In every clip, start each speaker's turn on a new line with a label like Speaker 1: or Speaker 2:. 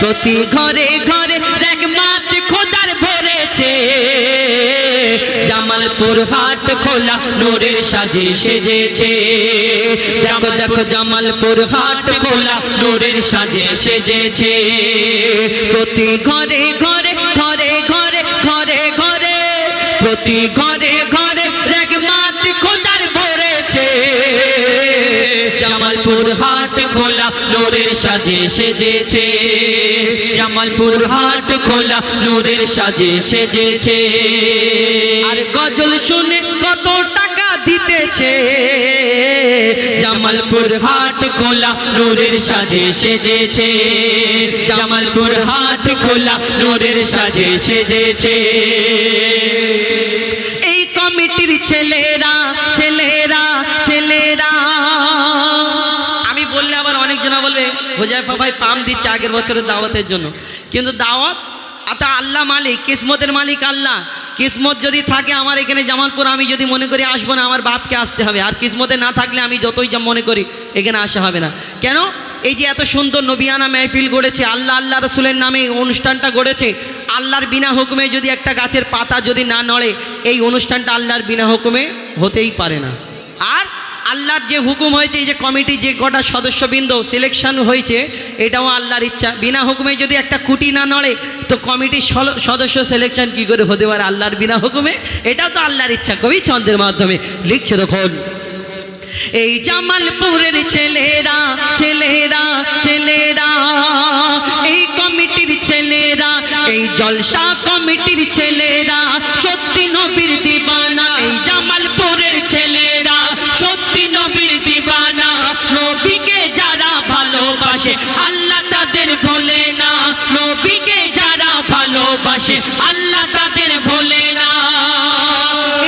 Speaker 1: প্রতি ঘরে ঘরে রহমাত খোদার ভরেছে। জামালপুর হাট খোলা, নূরের সাজে সেজেছে। দেখো দেখো, জামালপুর হাট খোলা, নূরের সাজে সেজেছে। প্রতি ঘরে ঘরে ঘরে ঘরে ঘরে ঘরে, প্রতি ঘরে সাজে সেজেছে। জামালপুর হাট খোলা, নূরের সাজে সেজেছে। আর গজল শুনে কত টাকা দিতেছে। জামালপুর হাট খোলা, নূরের সাজে সেজেছে। জামালপুর হাট খোলা, নূরের সাজে সেজেছে। এই কমিটির ছেলেরা হোজাইফা ভাই পাম দিচ্ছে আগের বছরের দাওয়াতের জন্য। কিন্তু দাওয়াত, আতা আল্লাহ মালিক, কিসমতের মালিক আল্লাহ। কিসমত যদি থাকে আমার এখানে জামালপুর, আমি যদি মনে করি আসব না, আমার বাপকে আসতে হবে। আর কিসমতে না থাকলে আমি যতই যা মনে করি, এখানে আসা হবে না। কেন? এই যে এত সুন্দর নবিয়ানা মেহফিল গড়েছে, আল্লাহ আল্লাহ রসুলের নামে অনুষ্ঠানটা গড়েছে, আল্লাহর বিনা হুকুমে যদি একটা গাছের পাতা যদি না নড়ে, এই অনুষ্ঠানটা আল্লাহর বিনা হুকুমে হতেই পারে না। আর আল্লাহর যে হুকুম হয়েছে, এই যে কমিটি যে কটা সদস্যবৃন্দ সিলেকশন হয়েছে, এটাও আল্লাহর ইচ্ছা। বিনা হুকুমে যদি একটা কুটি না নড়ে, তো কমিটির সদস্য সিলেকশন কি করে হতে পারে আল্লাহর বিনা হুকুমে? এটাও তো আল্লাহর ইচ্ছা। কবি ছন্দের মাধ্যমে লিখছে দেখুন, এই জামালপুরের ছেলেরা ছেলেরা ছেলেরা, এই কমিটির ছেলেরা, এই জলসা কমিটির ছেলেরা, সত্যি নবীর আল্লাহ তাদের ভোলে না, নবীকে যারা ভালোবাসে, আল্লাহ তাদের ভোলে না।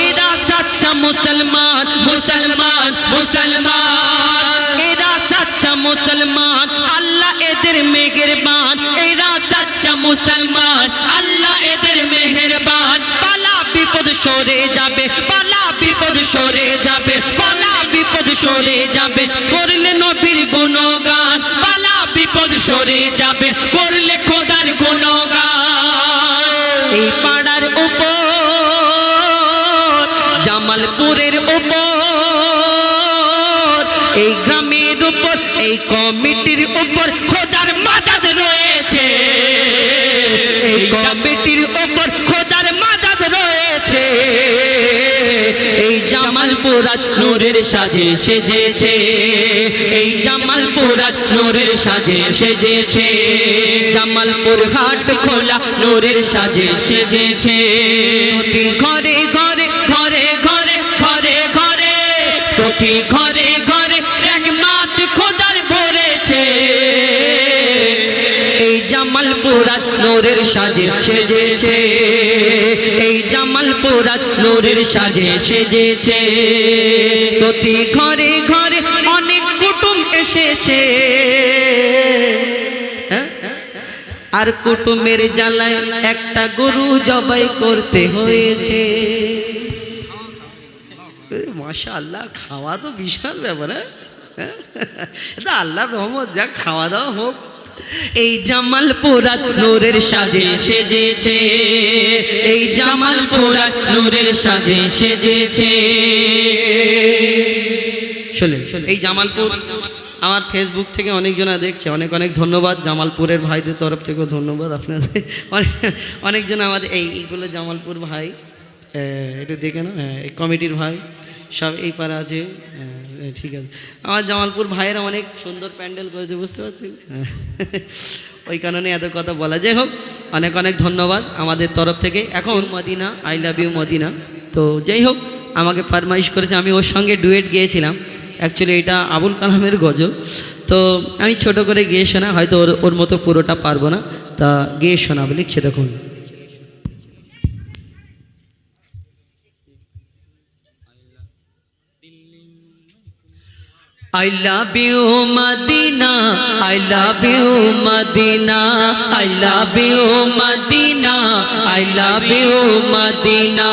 Speaker 1: এরা সচ্চা মুসলমান মুসলমান মুসলমান। এরা সচ্চা মুসলমান, আল্লাহ এদের মেহেরবান। এরা সচ্চা মুসলমান, আল্লাহ এদের মেহেরবান। পালা বিপদ সরে যাবে, পালা বিপদ সরে যাবে, পালা বিপদ সরে যাবে। সরে যাবে, করলে খোদার গুণগান। এই পাড়ার উপর, জামালপুরের উপর, এই গ্রামের উপর, এই কমিটির উপর খোদার মাদাদ রয়েছে। এই কমিটির জামালপুরাত নূরের সাজে সেজেছে। এই জামালপুরাত নূরের সাজে সেজেছে। জামালপুর হাট খোলা নূরের সাজে সেজেছে। ঘরে ঘরে ঘরে ঘরে ঘরে ঘরে, প্রতি ঘরে ঘরে রহমাত খোদার ভরেছে। এই জামালপুরাত নূরের সাজে সেজেছে। জামালপুরাত নূরের সাজে সেজেছে। প্রতি ঘরে ঘরে অনেক কুটুম এসেছে। হ্যাঁ? আর কুটুমের জ্বালায় একটা গরু জবাই করতে হয়েছে। মাশা আল্লাহ খাওয়া তো বিশাল ব্যাপার হ্যাঁ? এটা আল্লাহর রহমত, যা খাওয়া দাওয়া হোক এই জামালপুরাত নূরের সাজে সেজেছে। এই জামালপুরাত নূরের সাজে সেজেছে। শোনেন এই জামালপুর আমার ফেসবুক থেকে অনেকজনা দেখছে অনেক অনেক ধন্যবাদ। জামালপুরের ভাইদের তরফ থেকেও ধন্যবাদ আপনাদের। অনেক অনেকজন আমাদের এইগুলো জামালপুর ভাই একটু দেখে না হ্যাঁ, এই কমিটির ভাই। সব এই পারে আছে। হ্যাঁ, ঠিক আছে। আমার জামালপুর ভাইয়েরা অনেক সুন্দর প্যান্ডেল করেছে বুঝতে পারছেন হ্যাঁ, ওই কারণে এত কথা বলা। যাই হোক অনেক অনেক ধন্যবাদ আমাদের তরফ থেকে। এখন Medina I love you Medina. তো যাই হোক আমাকে ফরমাইশ করেছে আমি ওর সঙ্গে ডুয়েট গিয়েছিলাম। অ্যাকচুয়ালি এটা আবুল কালামের গজল। তো আমি ছোট করে গিয়ে শোনা হয়তো ওর ওর মতো পুরোটা পারব না। তা গিয়ে শোনাবো লিখছে দেখুন। I love you Madina I love you Madina I love you Madina I love you Madina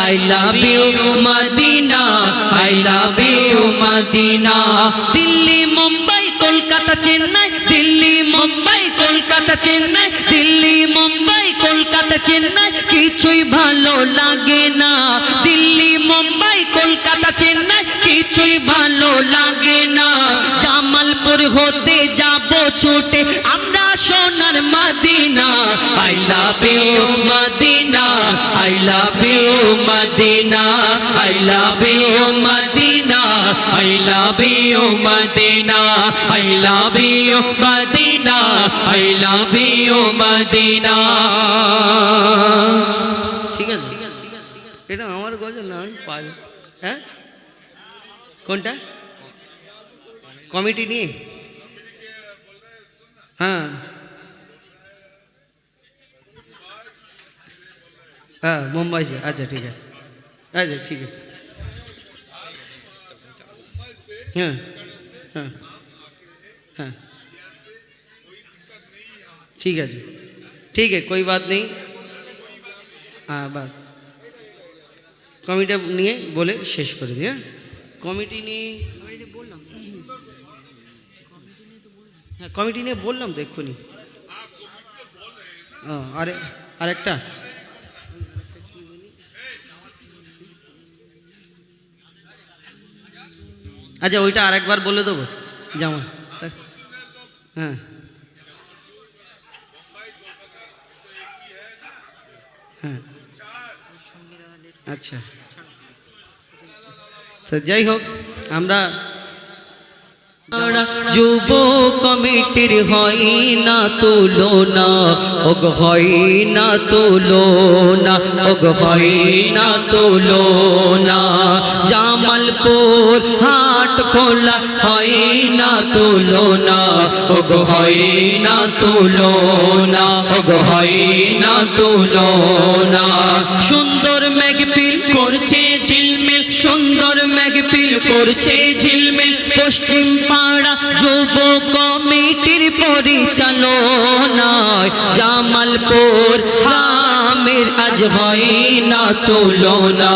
Speaker 1: I love you Madina I love you Madina Delhi Mumbai Kolkata Chennai Delhi Mumbai Kolkata Chennai Delhi Mumbai Kolkata Chennai কিছুই ভালো লাগে না দিল্লি মুম্বাই কলকাতা চেন্নাই হতে যাব ছুটে। আমরা সোনার Madina, I love you Madina, I love you Madina, I love you Madina, I love you Madina, I love you Madina, I love you Madina. ঠিক আছে। এটা আমার গজল না, আমি পাই হ্যাঁ? কোনটা? কমিটি নিয়ে? হ্যাঁ হ্যাঁ মুম্বাই से আচ্ছা ঠিক আছে আচ্ছা ঠিক আছে হ্যাঁ হ্যাঁ হ্যাঁ ठीक है जी ठीक है कोई बात नहीं हाँ बस কমিটি নিয়ে বলে শেষ করে দিই হ্যাঁ কমিটি নিয়ে কমিটি নিয়ে বললাম তো এক্ষুনি। আরেকটা। আচ্ছা ওইটা আরেকবার বলে দেবো। যেমন হ্যাঁ। হ্যাঁ। আচ্ছা। যাই হোক, আমরা যুব কমিটির হয় না তুলনা ওগ হয় না তুলনা ওগ হয় না তুলনা জামালপুর হাট খোলা হয় না তুলনা ওগ হয় না তুলনা ওগ হয় না তুলনা সুন্দর মেঘপিল করছে ঝিলমিল, সুন্দর মেঘপিল করছে পশ্চিম পাড়া যুব কমিটির পরিচালনায় জামালপুর হামের আজ হয় না তুলনা।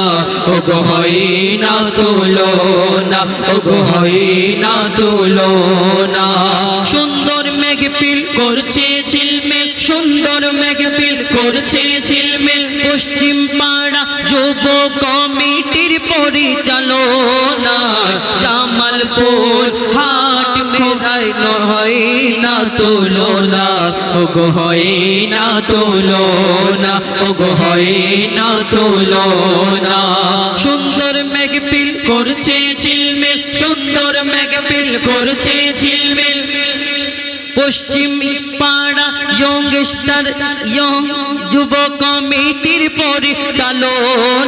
Speaker 1: ও গো হয় না তুলনা ও গো না তুলনা। সুন্দর মেঘপিল করছে ঝিলমিল, সুন্দর মেঘপিল করছে ঝিলমিল। পশ্চিম পাড়া যুব করি চলো না, জামালপুর হাট মেরাই হয় না তোলো না ওগো না তোলো না ওগো হয় না তোলো না সুন্দর মেঘপিল করছে পশ্চিম পাড়া ইয়ংস্টার ইয়ং যুব কমিটির পরে চালো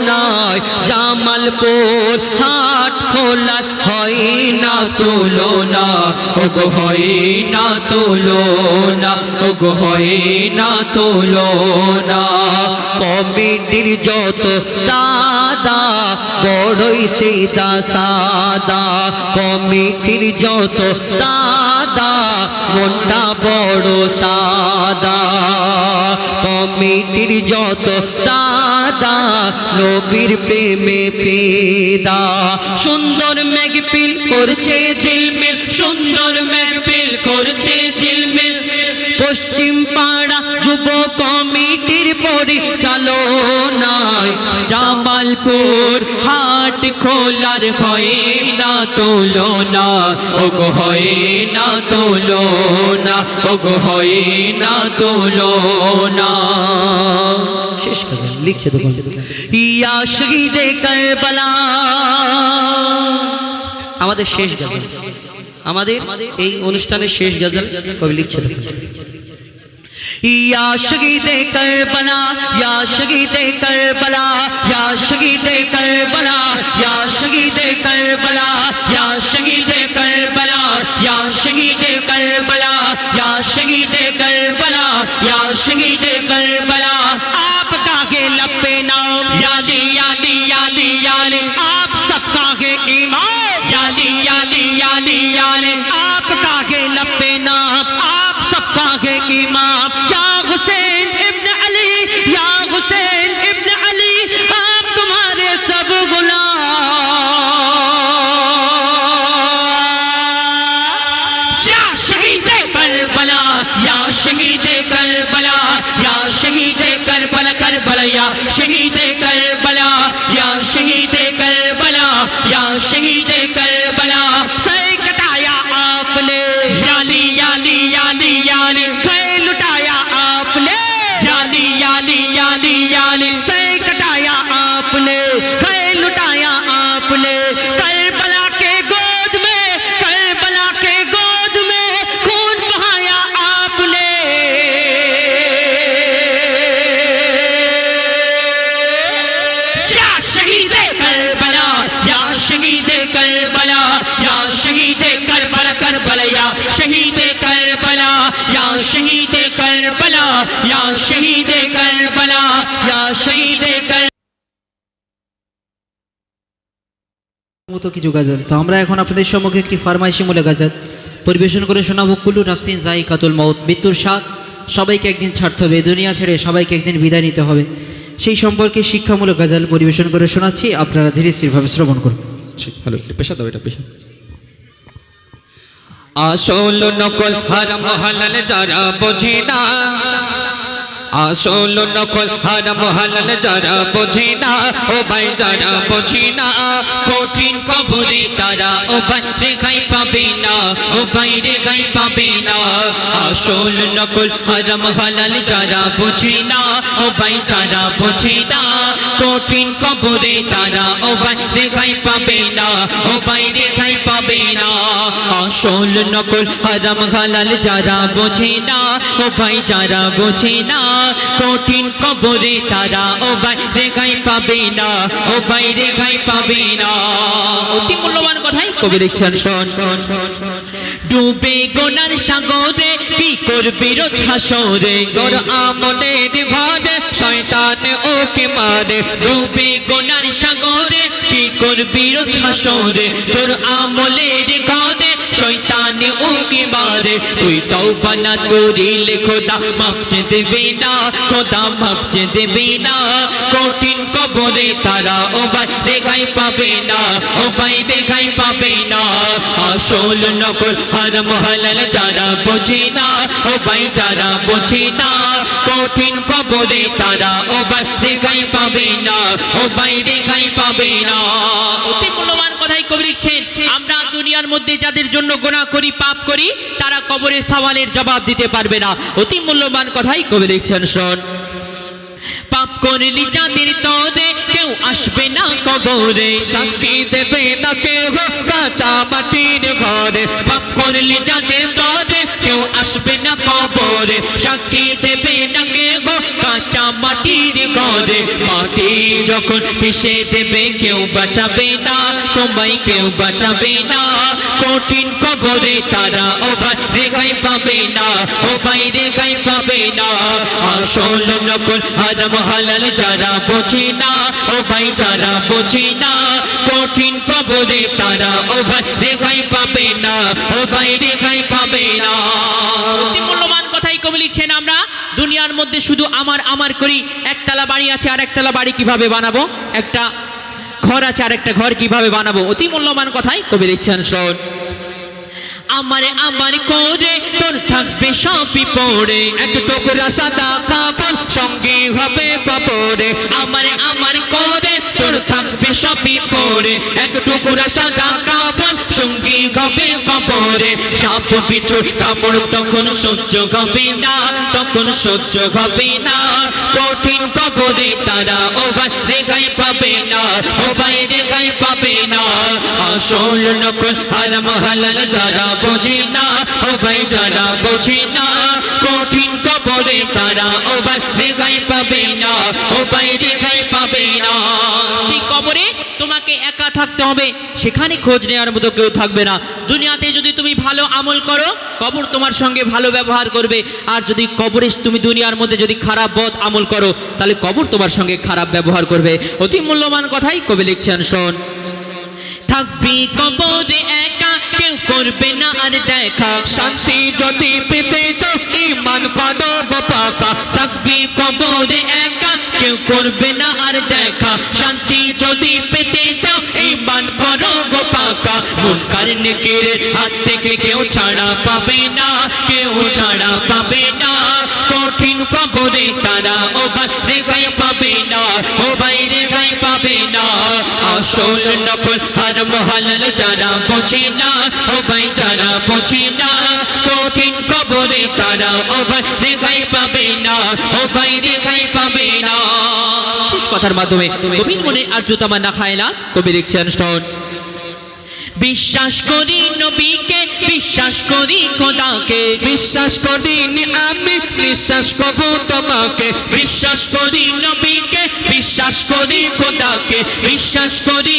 Speaker 1: নয় জামালপুর হাট খোলা হয় না তুলো না ওগো হয় না তুলো না ওগো হয় না তুলো না কমিটির যত তা দাদা বড়ই সিদা সাদা, কমিটির যত দাদা, মনটা বড় সাদা। কমিটির যত দাদা, নবীর প্রেমে ফেদা। সুন্দর মেঘপিল করছে ঝিলমিল, সুন্দর মেঘপিল করছে ঝিলমিল। পশ্চিম পাড়া যুব কমিটির পরিচালনায় জামালপুর হাট খোলার হয় না তুলনা। ও গো হয় না তুলনা ও গো হয় না তুলনা। শেষ কথা লিখছে তো ইয়া শহীদে কারবালা। আমাদের শেষ গজল। আমাদের এই অনুষ্ঠানের শেষ গজল কবি লিখছে দেখুন
Speaker 2: یا شہید کربلا، یا شہید کربلا، یا شہید کربلا، یا شہید
Speaker 1: کربلا، یا شہید
Speaker 2: کربلا، یا شہید کربلا،
Speaker 1: یا شہید کربلا،
Speaker 2: یا شہید انبیاء نے
Speaker 1: سے کٹایا آپ نے گئے لٹایا آپ نے۔ کربلا کے گود میں، کربلا کے گود میں خون
Speaker 2: بہایا آپ نے۔ یا شہید کربلا، یا شہید کربلا، یا شہید کربلا کربلا، یا شہید کربلا، یا شہید کربلا، یا شہید শহীদ
Speaker 3: মতো কিছু গাজাল। তো আমরা এখন আপনাদের সম্মুখে একটি ফার্মাইশিমূলক গাজাল। পরিবেশন করে শোনাবো কুল্লু নাফসিন জাই কাতুল মৌত মৃত্যুর স্বাদ। সবাইকে একদিন ছাড়তে হবে দুনিয়া ছেড়ে সবাইকে একদিন বিদায় নিতে হবে। সেই সম্পর্কে শিক্ষামূলক গাজাল পরিবেশন করে শোনাচ্ছি আপনারা ধীরে স্থিরভাবে শ্রবণ করুন।
Speaker 4: হ্যালো পেশা দাও এটা পেশা
Speaker 2: আসল নকল হারাম হালাল যারা বোঝে না। আসল নকল হারাম হালাল যারা বোঝে না, ও ভাই যারা বোঝে না, কঠিন কবরে তারা ও ভাই রেখাই পাবে না, ও ভাই রেখাই পাবে না। আসল নকল হারাম হালাল যারা বোঝে না, ও ভাই যারা বোঝে না, কঠিন কবরে তারা ও ভাই রেখাই পাবে না, ও ভাই রেখাই পাবে না আসল নকল হারাম হালাল যারা বোঝে না, ও ভাই যারা বোঝে না, কঠিন কবরে তারা ও ভাই রেখাই পাবে না, ও ভাই রেখাই পাবে না।
Speaker 1: অতি মূল্যবান কথাই
Speaker 2: কবি লিখছেন, শোন। ডুবে গোনার সাগরে কি করবি রোজ হাসরে? তোর আমলের ঘরে শয়তান ওকে মারে, ডুবে গোনার সাগরে, কি করবি রোজ হাসরে? তোর আমলের ঘরে শয়তান ওকে মারে। তুই তাও বানা করিলে খোদা মাপ যে দেবে না, খোদা মাপ যে দেবে না, কঠিন কবরে তারা ভাই দেখাই পাবে না ভাই দেখাই পাবে না। আসল নকল হারাম হালাল যারা বোঝে না ভাই যারা বোঝে না, কঠিন কবরে তারা ভাই দেখাই পাবে না ভাই দেখাই পাবে না।
Speaker 1: আমরা দুনিয়ার মধ্যে যাদের জন্য গোনা করি, পাপ করি, তারা কবরে সওয়ালের জবাব দিতে পারবে না। অতি মূল্যবান কথাই কবি লিখছেন, শোন।
Speaker 2: পাপ করলি যাদের কেউ আসবে না কবরে। শান্তি দেবে না কেউ কাঁচা মাটির ঘরে। পাপ করলি যাদের তরে, কেউ আসবে না কবরে। সাক্ষী দেবে না কেউ কাঁচা মাটির ঘরে। মাটি যখন পিষে দেবে, কেউ বাঁচাবে না, তোমায় কেউ বাঁচাবে না। কঠিন কবরে তারা ও ভাই রেখাই পাবে না ও ভাই রেখাই পাবে না। আসল নকল হারাম হালাল যারা বোঝে না ও ভাই যারা বোঝে না, কঠিন কবরে তারা ও ভাই রেখাই পাবে না, ও ভাই রেখাই পাবে না।
Speaker 1: লিখছেন আমরা, দুনিয়ার মধ্যে শুধু আমার আমার করি, একতলা বাড়ি আছে আর একতলা বাড়ি কীভাবে বানাবো? একটা ঘর আছে একটা ঘর কীভাবে বানাবো? অতি মূল্যবান কথাই কবি লিখছেন, শোন।
Speaker 2: আমার আমার করে তোর থাকবে সবই পড়ে। এক টুকরা সাদা কাপড় সঙ্গে হবে পাপড়ে আমার আমার করে তোর থাকবে সবই পড়ে। এক টুকরা সাদা কাপড় হবে পাপড়ে সাপ পিছুর কাপড় তখন সহ্য হবে না, তখন সহ্য হবে না। কঠিন কবরে তারা ও ভাই রেখাই পাবে না, ও ভাই রেখাই পাবে না। আসল নকল হারাম হালাল যারা বোঝে না, ও ভাই যারা বোঝে না। কঠিন কবরে তারা ও ভাই রেখাই পাবে না, ও ভাই রেখাই পাবে না।
Speaker 1: সেই কবরে থাকতে হবে সেখানে খোঁজ নেওয়ার মতো কেউ থাকবে না। দুনিয়াতে যদি তুমি ভালো আমল করো কবর তোমার সঙ্গে ভালো ব্যবহার করবে। আর যদি কবরে তুমি দুনিয়ার মধ্যে যদি খারাপ বদ আমল করো তাহলে কবর তোমার সঙ্গে খারাপ ব্যবহার করবে। অতি মূল্যবান কথাই কবি লিখছেন শোন।
Speaker 2: থাকবি কবরে একা কেউ করবে না আর দেখা। শান্তি যদি পেতে চাও ইমান করো পাকা। থাকবি কবরে একা কেউ করবে না আর দেখা। শান্তি যদি পেতে মুনকার নেকের হাত থেকে কেউ ছাড়া পাবে না, কেউ ছাড়া পাবে না। কঠিন কবরে তারা ও ভাই পাবে না, ও ভাই রেখাই পাবে না। আসল নকল আর মহালাল যারা পৌঁছে না, ও ভাই যারা পৌঁছে না। কঠিন কবরে তারা ও ভাই রেখাই পাবে না, ও ভাই রেখাই পাবে না।
Speaker 3: শেষ কথার মাধ্যমে কবির মনে আর জুতামা না খায় না, কবি লিখছেন স্টোন।
Speaker 2: বিশ্বাস করি নবীকে বিশ্বাস করি খোদাকে। বিশ্বাস করি আমি বিশ্বাস করব তোমাকে। বিশ্বাস করি নবীকে বিশ্বাস করি খোদাকে। বিশ্বাস করি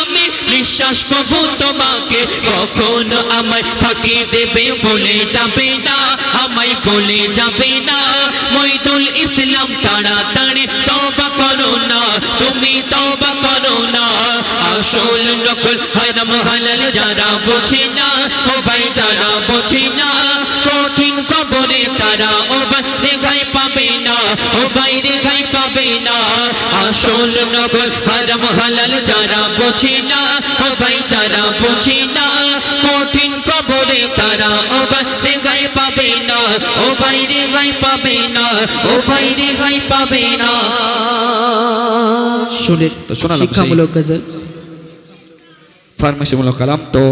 Speaker 2: আমি বিশ্বাস করব তোমাকে। কখনো আমায় ফাঁকি দেবে বলে যাবে না আমায় বলে যাবে না। মইদুল ইসলাম তাড়াতাড়ি আসল নকল হারাম হালাল যারা বোঝে না ও ভাই যারা বোঝে না কঠিন কবরে তারা ও ভাই রেখাই পাবে না ও ভাই রেখাই পাবে না। আসল নকল হারাম হালাল যারা বোঝে না ও ভাই যারা বোঝে না কঠিন কবরে তারা ও ভাই রেখাই পাবে না ও ভাই রেখাই পাবে না ও ভাই রেখাই পাবে না।
Speaker 3: শুনে শিক্ষামূলক গজল।
Speaker 4: ফার্মাসিমূলক কালাম। তো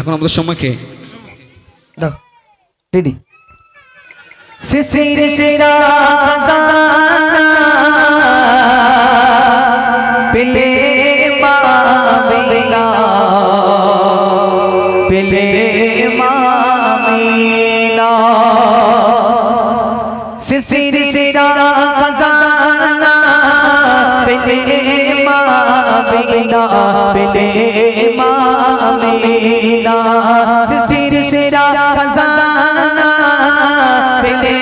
Speaker 4: এখন আমাদের
Speaker 5: দাও রেডি সৃষ্টির পেলে পেলে পেলে মামিনা সৃষ্টির সেরা খাজানা পেলে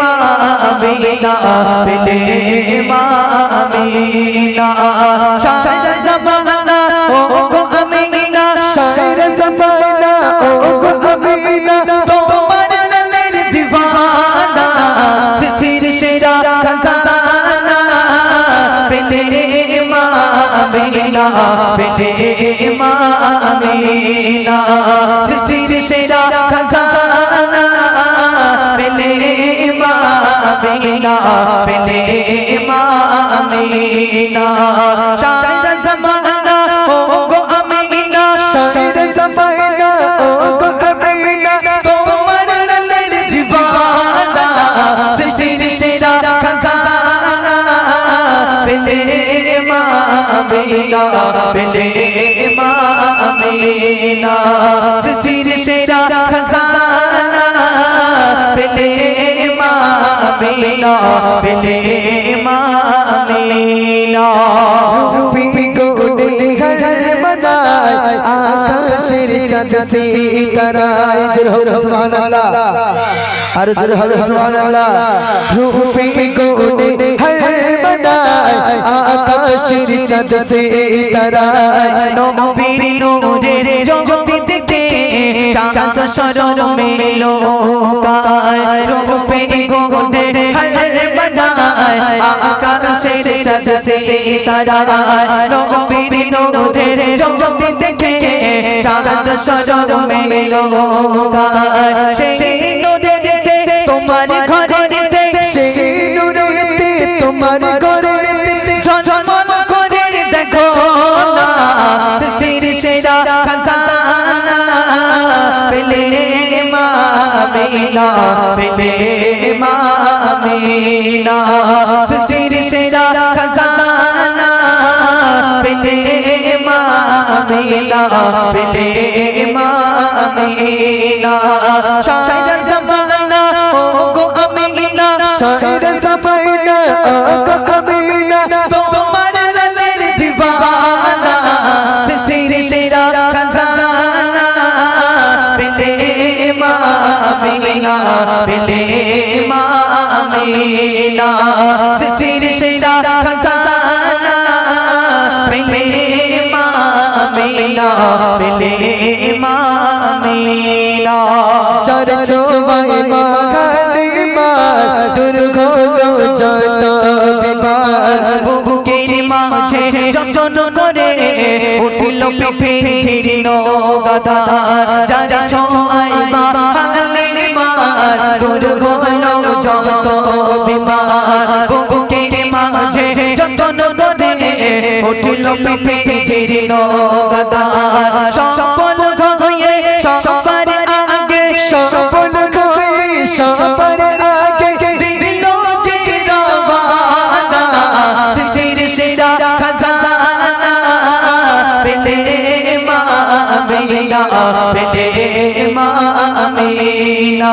Speaker 5: মামিনা পেলে মামিনা শায়দ জমানা ও গো আমিনা শায়দ জমানা ও গো আমিনা মামিনা পেলে মামিনা। সৃষ্টির সেরা খাজানা। পেলে শায়দ মামিনা পেলে মামিনা সৃষ্টির সেরা খাজানা পেলে মামিনা পেলে মামিনা রূপী গুণে হর মনায় আকাশের চাঁদ সে জয় হোক সুবহানাল্লাহ আর জয় হোক সুবহানাল্লাহ রূপী গুণে হর আকাশের চাঁদ সে করায় নবীর নূরের জ্যোতি দেখে চাঁদ সরল মেলো গায় রূপে গুণে হর মনায় আকাশের চাঁদ সে করায় নবীর নূরের জ্যোতি দেখে চাঁদ সরল মেলো গায় সেই নূরে তোমার ঘরে সেই নূরে তোমার ঘরে পেলে মামিনা সৃষ্টির সেরা খাজানা পেলে মামিনা পেলে মামিনা শায়দ জমানা ও গো আমিনা শায়দ জমানা ও গো আমিনা মামিনা পেলে মামিনা সৃষ্টির সেরা খাজানা পেলে মামিনা পেলে মামিনা চার চোবাই মাগালি মার দুর্গলো যত বিবার বুকের মাঝে যতন করে উঠিল পিঠে ছিড়িল গাদা নিজের নগাদার সফল হয়ে সবার আগে সফল হয়ে সবার আগে দিল যে রবানা সৃষ্টির সেরা খাজানা পেলে মা আমিনা পেলে মা আমিনা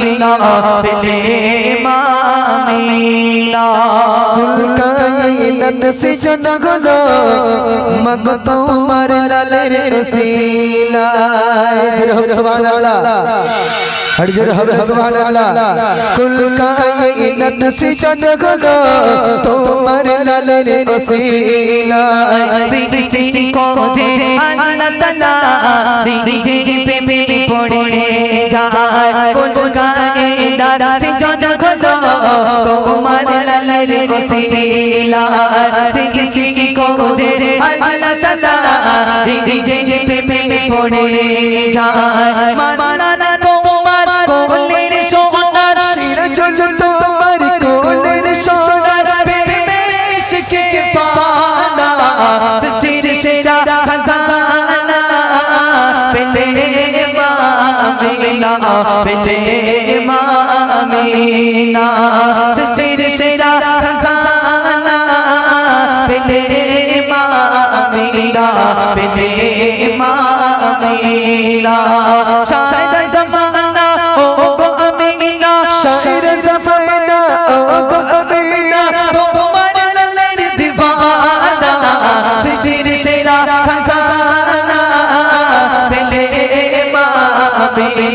Speaker 5: আমিনা পেলে মা আমিনা
Speaker 6: কায়নাত সে জানা জোরে হোক সুবহানাল্লাহ হর জোরে হবে সুবহানাল্লাহ কুল কায়নাত সে জানা হলো তোমার লালের রসিলায়
Speaker 5: সৃষ্টি করে আল্লাহ তাআলা নিজে প্রেমে পড়ে যায় কোন গায়ে দাদা সে জজক হলো তোমার লালের ওসিলা সৃষ্টি করে আল্লাহ তাআলা নিজে প্রেমে পড়ে যায় মানা না তোমার মামিনা পেলে মামিনা। সৃষ্টির সেরা খাজানা বেটে মামিনা সারা জামানা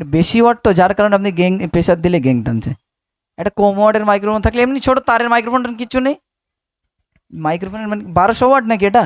Speaker 5: বেশি ওয়ার্ড তো যার কারণে আপনি গেং প্রেশার দিলে গেং টানছে। একটা কম ওয়ার্ডের মাইক্রোফোন থাকলে, এমনি ছোট তারের মাইক্রোফোন কিছু নেই। মাইক্রোফোনের মানে বারোশো ওয়ার্ড নাকি এটা?